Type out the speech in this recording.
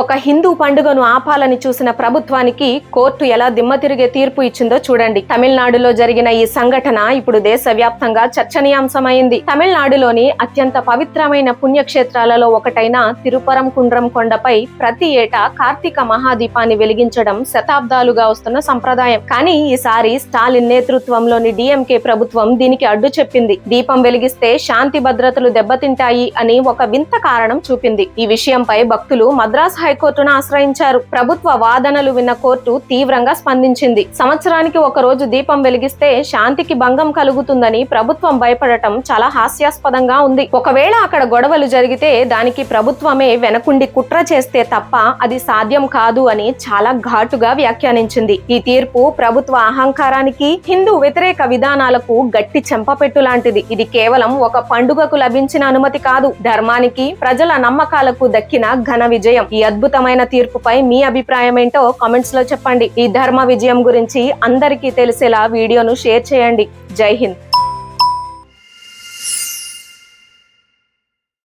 ఒక హిందూ పండుగను ఆపాలని చూసిన ప్రభుత్వానికి కోర్టు ఎలా దిమ్మ తిరిగే తీర్పు ఇచ్చిందో చూడండి. తమిళనాడులో జరిగిన ఈ సంఘటన ఇప్పుడు దేశవ్యాప్తంగా చర్చనీయాంశమైంది. తమిళనాడులోని అత్యంత పవిత్రమైన పుణ్యక్షేత్రాలలో ఒకటైన తిరుపరం కుండ్రం కొండపై ప్రతి ఏటా కార్తీక మహాదీపాన్ని వెలిగించడం శతాబ్దాలుగా వస్తున్న సంప్రదాయం. కానీ ఈసారి స్టాలిన్ నేతృత్వంలోని డిఎంకే ప్రభుత్వం దీనికి అడ్డు చెప్పింది. దీపం వెలిగిస్తే శాంతి భద్రతలు దెబ్బతింటాయి అని ఒక వింత కారణం చూపింది. ఈ విషయంపై భక్తులు మద్రాస్ హైకోర్టును ఆశ్రయించారు. ప్రభుత్వ వాదనలు విన్న కోర్టు తీవ్రంగా స్పందించింది. సంవత్సరానికి ఒక రోజు దీపం వెలిగిస్తే శాంతికి భంగం కలుగుతుందని ప్రభుత్వం భయపడటం చాలా హాస్యాస్పదంగా ఉంది. ఒకవేళ అక్కడ గొడవలు జరిగితే దానికి ప్రభుత్వమే వెనకుండి కుట్ర చేస్తే తప్ప అది సాధ్యం కాదు అని చాలా ఘాటుగా వ్యాఖ్యానించింది. ఈ తీర్పు ప్రభుత్వ అహంకారానికి హిందూ వ్యతిరేక విధానాలకు గట్టి చెంపపెట్టు లాంటిది. ఇది కేవలం ఒక పండుగకు లభించిన అనుమతి కాదు. ధర్మానికి ప్రజల నమ్మకాలకు దక్కిన ఘన విజయం. ఈ అద్భుతమైన తీర్పుపై మీ అభిప్రాయం ఏంటో కామెంట్స్లో చెప్పండి. ఈ ధర్మ విజయం గురించి అందరికీ తెలిసేలా వీడియోను షేర్ చేయండి. జై హింద్.